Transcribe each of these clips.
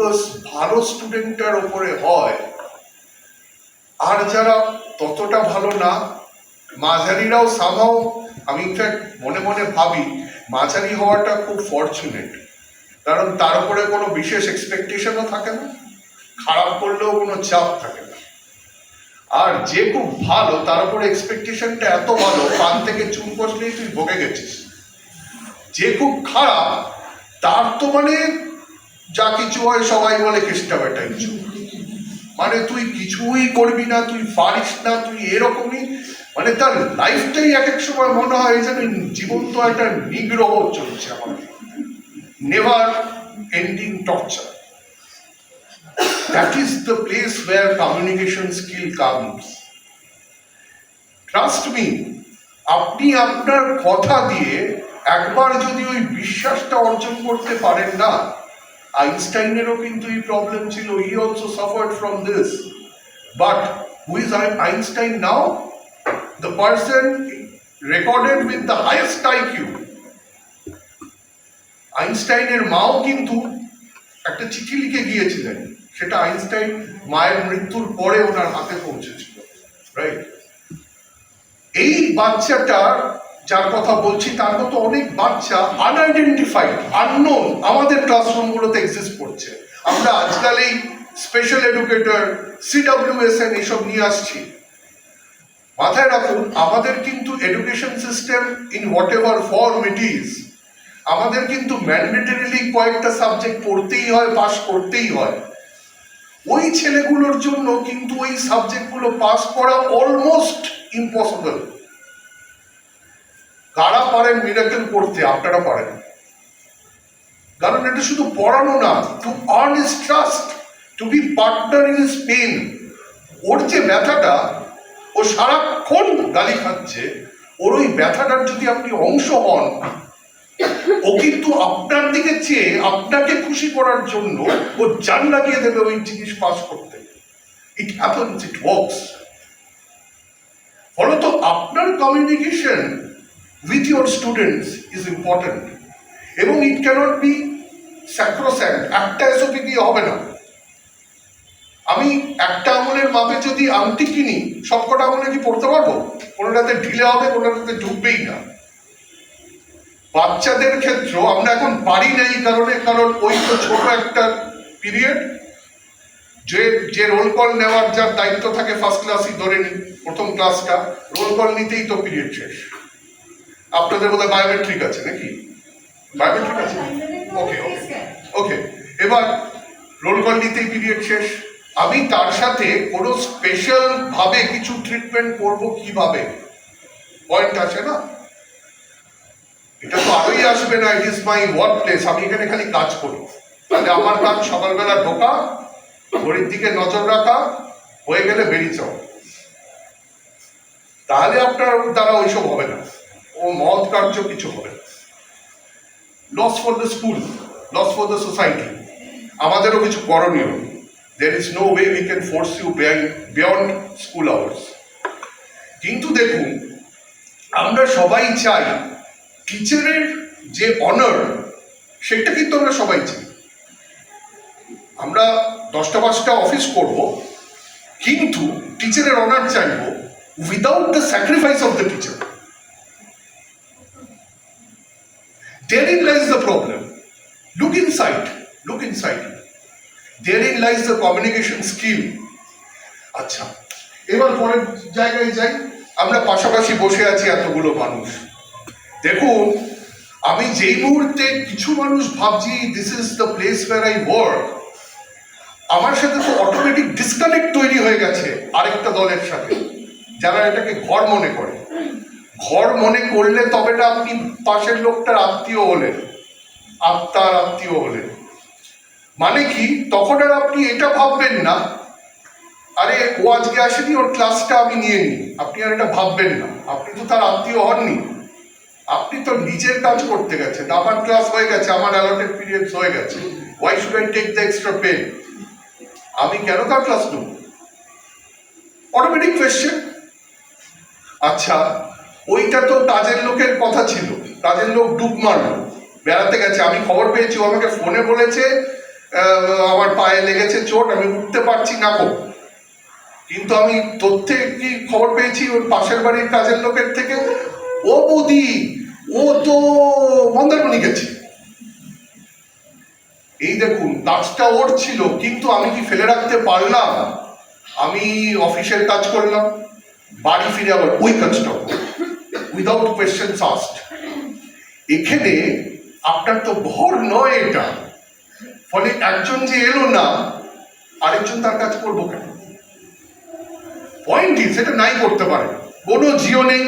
Focus ভালো স্টুডেন্টটার ওপরে হয়, আর যারা ততটা ভালো না, মাঝারিরাও সামহাও আমি ইনফ্যাক্ট মনে মনে ভাবি, মাঝারি হওয়াটা খুব ফর্চুনেট কারণ তার উপরে কোনো বিশেষ এক্সপেকটেশনও থাকে না, খারাপ করলেও কোনো চাপ থাকে না। আর যে খুব ভালো, তার উপরে এক্সপেকটেশনটা এত ভালো পান থেকে চুন কষলেই তুই ভোগে গেছিস। যে খুব খারাপ, তার তো মানে যা কিছু হয় সবাই বলে কেষ্টা বেটাই কিছু। মানে তুই কিছুই করবি না, তুই পারিস না, তুই এরকমই। মানে তার লাইফটাই এক এক সময় মনে হয় যেন জীবন তো একটা নিগ্রহ চলছে আমার। Never ending torture that is the place where communication skill comes trust me আপনি আপনার কথা দিয়ে একবার যদি ওই বিশ্বাসটা অর্জন করতে পারেন না আইনস্টাইনেরও কিন্তু এই প্রবলেম ছিল। He also suffered from this but who is Einstein now the person recorded with the highest IQ আইনস্টাইনের মাও কিন্তু একটা চিঠি লিখে গিয়েছিলেন। সেটা আইনস্টাইন মায়ের মৃত্যুর পরে ওনার হাতে পৌঁছেছিল। রাইট এই বাচ্চাটার যার কথা বলছি, তার মতো অনেক বাচ্চা আনআইডেন্টিফাইড আননোন আমাদের ক্লাসরুমগুলোতে এক্সিস্ট করছে। আমরা আজকাল এই স্পেশাল এডুকেটর সিডাব্লিউএসএন এসব নিয়ে আসছি। মাথায় রাখুন, আমাদের কিন্তু education system in whatever form it is আমাদের কিন্তু ম্যান্ডেটরিলি কয়েকটা সাবজেক্ট পড়তেই হয় পাস করতেই হয়। ওই ছেলেগুলোর জন্য কিন্তু ওই সাবজেক্টগুলো পাস করা অলমোস্ট ইম্পসিবল কারা পারেন মিরাকেল করতে, আপনারা পারেন। কারণ এটা শুধু পড়ানো না to earn his trust to be partner in his pain ওর যে ব্যথাটা, ও সারাক্ষণ গালি খাচ্ছে, ওর ওই ব্যথাটার যদি আপনি অংশ হন, ও কিন্তু আপনার দিকে চেয়ে আপনাকে খুশি করার জন্য ও জান লাগিয়ে দেবে ওই জিনিস পাস করতে। ইট হ্যাপেন্স ইট ওয়ার্কস ফলত আপনার communication with your students is important এবং ইট ক্যানট বি স্যাক্রোস্যান্ট একটা এসওপি দিয়ে হবে না। আমি একটা আঙুলের মাপে যদি আংটি কিনি, সবকটা আঙুলে কি পড়তে পারব? কোনোটাতে ঢিলে হবে, কোনোটাতে ঢুকবেই না। বাচ্চাদের ক্ষেত্রেও আমরা এখন পারি না এই কারণে, কারণ ওই তো ছোট একটা পিরিয়ড যে যে রোল কল নেওয়ার যার দায়িত্ব থাকে ফার্স্ট ক্লাসই ধরে নি প্রথম ক্লাসটা রোল কল নিতেই তো পিরিয়ড শেষ। আপনাদের বোধহয় বায়োমেট্রিক আছে নাকি? বায়োমেট্রিক আছে? ওকে ওকে ওকে এবার রোল কল নিতেই পিরিয়ড শেষ। আমি তার সাথে কোনো স্পেশাল ভাবে কিছু ট্রিটমেন্ট করব কীভাবে? পয়েন্ট আছে না? এটা তো আরোই আসবে না it is my work place আমি এখানে খালি কাজ করি। তাহলে আমার কাজ সকালবেলা ঢোকা ঘড়ির দিকে নজর রাখা হয়ে গেলে বেরিয়ে যাও। তাহলে আপনার দ্বারা ওইসব হবে না। ও মহৎ কার্য কিছু হবে loss for the school loss for the society আমাদেরও কিছু করণীয়। There is no way we can force you beyond school hours কিন্তু দেখুন, আমরা সবাই চাই টিচারের যে অনার সেটা কিন্তু আমরা সবাই চাই। আমরা দশটা পাঁচটা অফিস করব, কিন্তু টিচারের অনার চাইব without the sacrifice of the teacher Therein lies the problem. Look inside. Look inside. Therein lies the communication skill. আচ্ছা এবার পরের জায়গায় যাই আমরা পাশাপাশি বসে আছি এতগুলো মানুষ দেখুন, আমি যেই মুহূর্তে কিছু মানুষ ভাবছি this is the place where I work আমার সাথে তো অটোমেটিক ডিসকানেক্ট তৈরি হয়ে গেছে আরেকটা দলের সাথে, যারা এটাকে ঘর মনে করে ঘর মনে করলে তবে না আপনি পাশের লোকটার আত্মীয় হলেন, আত্মার আত্মীয় হলেন। মানে কি? তখন আর আপনি এটা ভাববেন না। আরে, ও আজকে আসেনি, ওর ক্লাসটা আমি নিয়ে নিই। আপনি আর এটা ভাববেন না। আপনি তো তার আত্মীয় হননি। আপনি তো নিজের কাজ করতে গেছেন। আমার ক্লাস হয়ে গেছে, আমার অ্যালটেড পিরিয়ডস হয়ে গেছে। Why should I take the extra pain আমি কেন তার ক্লাস নেব? অটোমেটিক কোয়েশ্চেন আচ্ছা ওইটা তো কাজের লোকের কথা ছিল। কাজের লোক ডুব মারলো। বেড়াতে গেছে। আমি খবর পেয়েছি, ও আমাকে ফোনে বলেছে আমার পায়ে লেগেছে চোট, আমি উঠতে পারছি না গো। কিন্তু আমি তথ্যে কি খবর পেয়েছি ওর পাশের বাড়ির কাজের লোকের থেকে? ও বৌদি, ও তো মন্দারমণি গেছে। এই দেখুন, কাজটা ওর ছিল, কিন্তু আমি কি ফেলে রাখতে পারলাম? আমি অফিসের কাজ করলাম, বাড়ি ফিরে আবার ওই কাজটা উইদাউট কোয়েশ্চেন আস্ট এখানে আপনার তো ভর নয় এটা। ফলে একজন যে এলো না, আরেকজন তার কাজ করব কেন? পয়েন্ট ইজ এটা নাই করতে পারে। কোনো জিও নেই,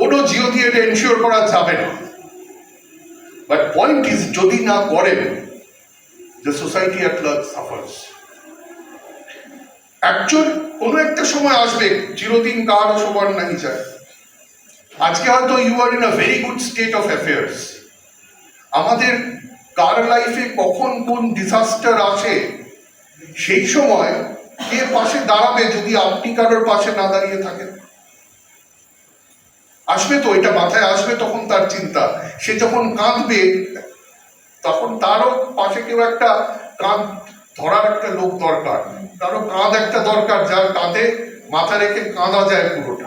কোনো জিও দিয়ে এটা এনশিওর করা যাবে না। বাট পয়েন্ট ইজ যদি না করেন the society at large suffers একজন কোনো একটা সময় আসবে, চিরদিন কার সবার নাই যায়। আজকে হয়তো you are in a very good state of affairs আমাদের কার লাইফে কখন কোন ডিজাস্টার আসে, সেই সময় কে পাশে দাঁড়াবে যদি আপনি কারোর পাশে না দাঁড়িয়ে থাকেন? আসবে তো, এটা মাথায় আসবে তখন তার চিন্তা। সে যখন কাঁদবে, তখন তারও পাশে কেউ একটা কাঁধ ধরার একটা লোক দরকার। তারও কাঁধ একটা দরকার, যার কাঁধে মাথা রেখে কাঁদা যায় পুরোটা।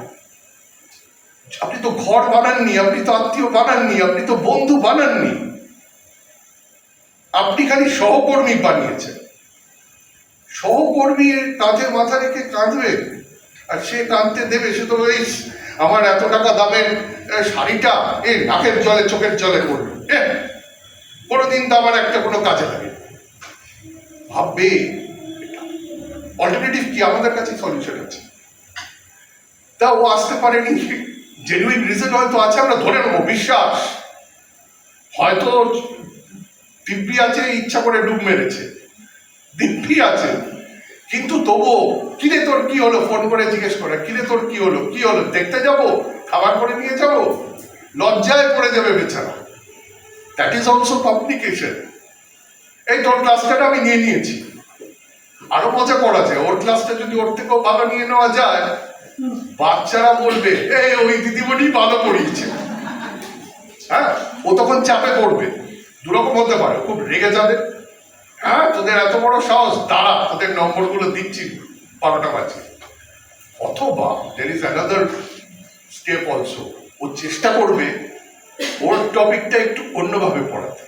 আপনি তো ঘর বানাননি আপনি তো আত্মীয় বানাননি আপনি তো বন্ধু বানাননি। আপনি খালি সহকর্মী বানিয়েছেন। সহকর্মীর কাঁধে মাথা রেখে কাঁদবে আর সে কাঁদতে দেবে সে তো এই আমার এত টাকা দামের শাড়িটা এই নাকের জলে চোখের জলে পড়বে এ, কোনোদিন তো আমার একটা কোনো কাজে লাগে ভাববে অল্টারনেটিভ কি আমাদের কাছে সলিউশন আছে? তা ও আসতে পারেনি। জেনুইন রিজন হয়তো আছে, আমরা ধরে নেব, বিশ্বাস। হয়তো দিব্যি আছে, ইচ্ছা করে ডুব মেরেছে। দিব্যি আছে, কিন্তু তবুও, কিরে তোর কি হলো? ফোন করে জিজ্ঞেস করে, কিরে তোর কি হলো? কি হলো? দেখতে যাব? খাবার করে নিয়ে যাব? লজ্জায় পড়ে যাবে বেচারা। দ্যাট ইজ অলসো কমিউনিকেশন এই তোর ক্লাসটা আমি নিয়ে নিয়েছি। আরও মজা করা যায়। ওর ক্লাসটা যদি ওর থেকেও ভালো নিয়ে নেওয়া যায় বাচ্চারা বলবে, এই, ওই দিদিমণি ভালো পড়িয়েছে হ্যাঁ ও তখন চাপে পড়বে। দুরকম হতে পারে, খুব রেগে যাবে। হ্যাঁ তোদের এত বড় সাহস, দাঁড়া, তোদের নম্বরগুলো দিচ্ছি, বারোটা বাজে। অথবা there is another step also ও চেষ্টা করবে ওর টপিকটা একটু অন্যভাবে পড়াতে।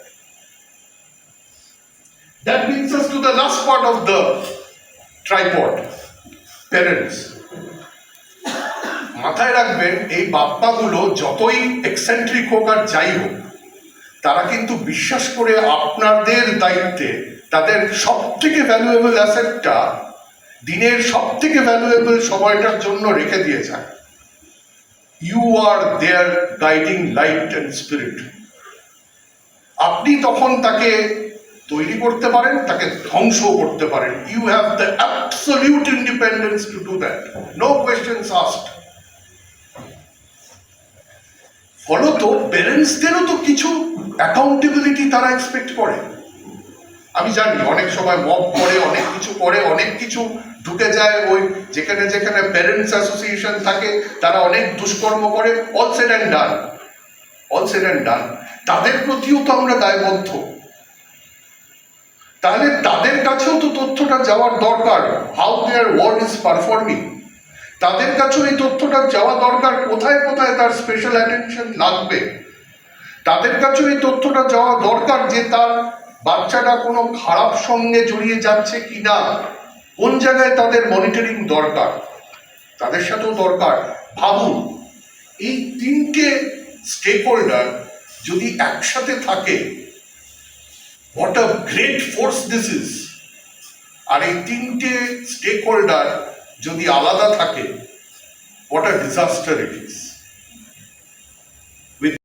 Brings us to the last part of the tripod, parents. মাথায় রাখবেন, এই বাপ্পাগুলো যতই এক্সেন্ট্রিক হোক আর যাই হোক, তারা কিন্তু বিশ্বাস করে আপনাদের দায়িত্বে তাদের সব থেকে ভ্যালুয়েবল অ্যাসেটটা দিনের সব থেকে ভ্যালুয়েবল সময়টার জন্য রেখে দিয়ে যায় you are their guiding light and spirit আপনি তখন তাকে তৈরি করতে পারেন, তাকে ধ্বংস করতে পারেন। You have the absolute independence to do that no questions asked ফলত প্যারেন্টসদেরও তো কিছু অ্যাকাউন্টেবিলিটি তারা এক্সপেক্ট করে। আমি জানি অনেক সময় মব করে, অনেক কিছু করে, অনেক কিছু ঢুকে যায় ওই যেখানে যেখানে প্যারেন্টস অ্যাসোসিয়েশন থাকে, তারা অনেক দুষ্কর্ম করে all said and done all said and done তাদের প্রতিও তো আমরা দায়বদ্ধ। তাহলে তাদের কাছেও তো তথ্যটা যাওয়ার দরকার how their ward is performing তাদের কাছেও এই তথ্যটা যাওয়া দরকার। কোথায় কোথায় তার স্পেশাল অ্যাটেনশন লাগবে? তাদের কাছেও এই তথ্যটা যাওয়া দরকার যে তার বাচ্চাটা কোনো খারাপ সঙ্গে জড়িয়ে যাচ্ছে কি না কোন জায়গায় তাদের মনিটরিং দরকার? তাদের সাথেও দরকার। ভাবুন, এই তিনটে স্টেক হোল্ডার যদি একসাথে থাকে what a great force this is আর এই তিনটে স্টেক হোল্ডার যদি আলাদা থাকে what a disaster it is